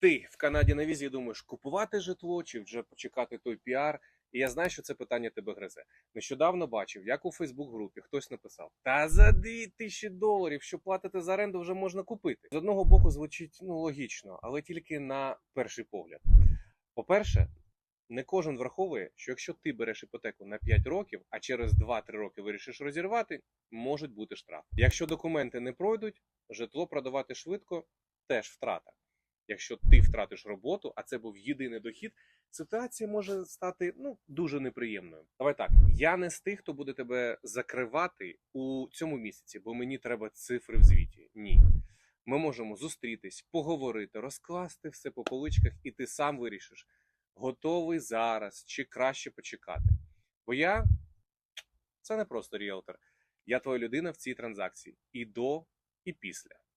Ти в Канаді на візі думаєш, купувати житло чи вже почекати той піар. І я знаю, що це питання тебе гризе. Нещодавно бачив, як у Фейсбук-групі хтось написав: Та за 2000 доларів, що платите за оренду, вже можна купити. З одного боку звучить ну логічно, але тільки на перший погляд. По-перше, не кожен враховує, що якщо ти береш іпотеку на 5 років, а через 2-3 роки вирішиш розірвати, можуть бути штрафи. Якщо документи не пройдуть, житло продавати швидко теж втрата. Якщо ти втратиш роботу, а це був єдиний дохід, ситуація може стати ну дуже неприємною. Давай так, я не з тих, хто буде тебе закривати у цьому місяці, бо мені треба цифри в звіті. Ні. Ми можемо зустрітись, поговорити, розкласти все по поличках, і ти сам вирішиш, готовий зараз чи краще почекати. Бо я це не просто ріелтор. Я твоя людина в цій транзакції і до, і після.